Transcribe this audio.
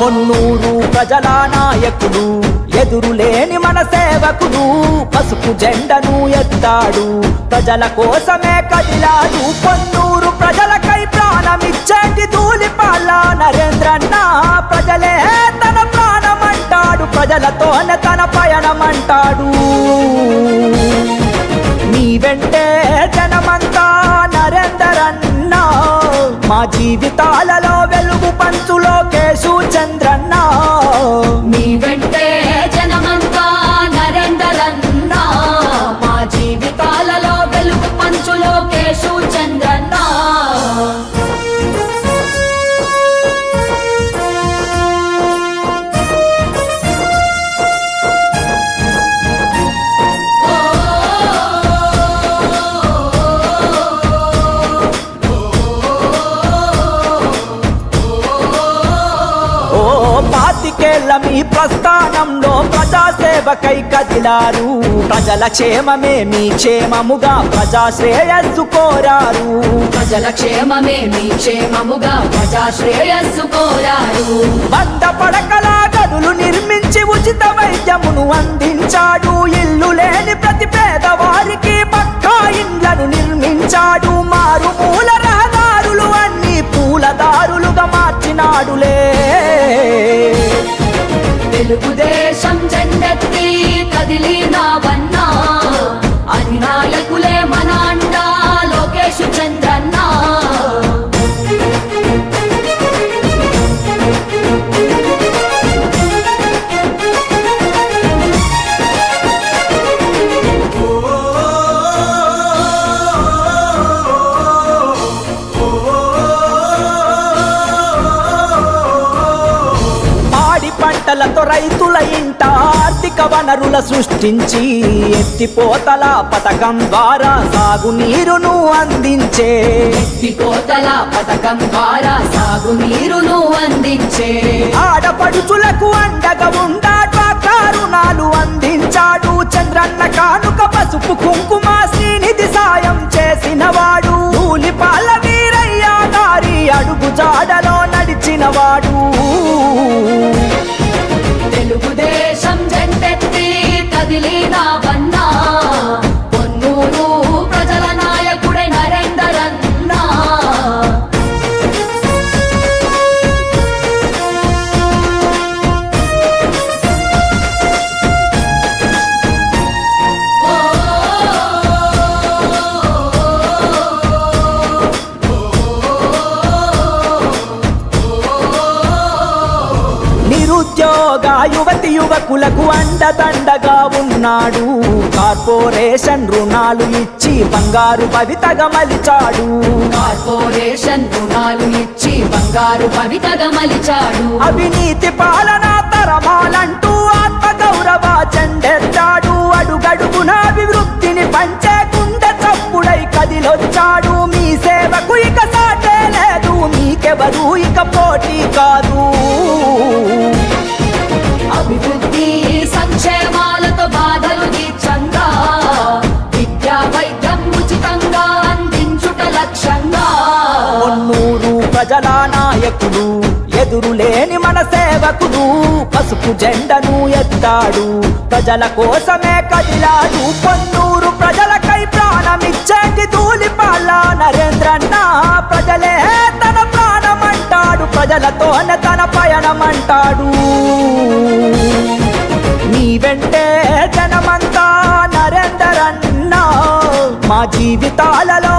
పొన్నూరు ప్రజల నాయకుడు ఎదురులేని మన సేవకుడు పసుపు జెండను ఎత్తాడు. ప్రజల కోసమే కదిలాడు పొన్నూరు ప్రజల ప్రాణమిచ్చేటి ధూళిపాల నరేంద్రన్న. ప్రజలే తన ప్రాణమంటాడు ప్రజలతోనే తన పయనమంటాడు. నీ వెంటే జనమంతా నరేందరన్న. మా జీవితాలలో వెలుగు పంచులో కేసు చంద్రన్న. మీ వెంట మీ ప్రస్థానంలో ప్రజాసేవకై కదిలారు. ప్రజల క్షేమమే మీ క్షేమముగా ప్రజా శ్రేయస్సు కోరారు. ప్రజల క్షేమమే మీ క్షేమముగా ప్రజా శ్రేయస్సు కోరారు. వంద పడకల గదులు నిర్మించి ఉచిత వైద్యమును అందించాడు. ఇల్లు లేని ప్రతి తెలుగుదేశం జెండెత్తి కదిలినా పంటలతో రైతుల ఇంట ఆర్థిక వనరుల సృష్టించి ఎత్తిపోతల పథకం ద్వారా సాగునీరును అందించే. ఎత్తిపోతల పథకం ద్వారా సాగునీరును అందించే. ఆడపడుచులకు అండగా ఉండా రుణాలు అందించాడు. చంద్రన్న కానుక పసుపు కుంకుమ శ్రీనిధి సాయం చేసిన వాడు పాల వీరయ్య గారి అడుగు జాడలో నడిచినవాడు. నిరుద్యోగ యువతి యువకులకు అండదండగా ఉన్నాడు. కార్పొరేషన్ రుణాలు ఇచ్చి బంగారు భవితగా మలిచాడు కార్పొరేషన్ రుణాలు ఇచ్చి బంగారు పవితగా మలిచాడు అవినీతి పాలన తరమాలంటూ ఆత్మ గౌరవ చెండెత్తాడు అడుగడుగున అభివృద్ధిని పంచే గుండె చప్పుడై కదిలొచ్చాడు. మీ సేవకు ఇక సాటే లేదు మీకెవరు ఇక పోటీ కాదు. విద్యా వైద్యం ఉచితంగా అందించుట లక్ష్యంగా. పొన్నూరు ప్రజల నాయకుడు ఎదురులేని మన సేవకుడు పసుపు జెండను ఎత్తాడు. ప్రజల కోసమే కదిలాడు పొన్నూరు ప్రజలకై ప్రాణమిచ్చేటి ధూళిపాల నరేంద్రన్న ప్రజలే తన ప్రాణమంటాడు ప్రజలతోనే తన పయనమంటాడు. మా జీవితాలలో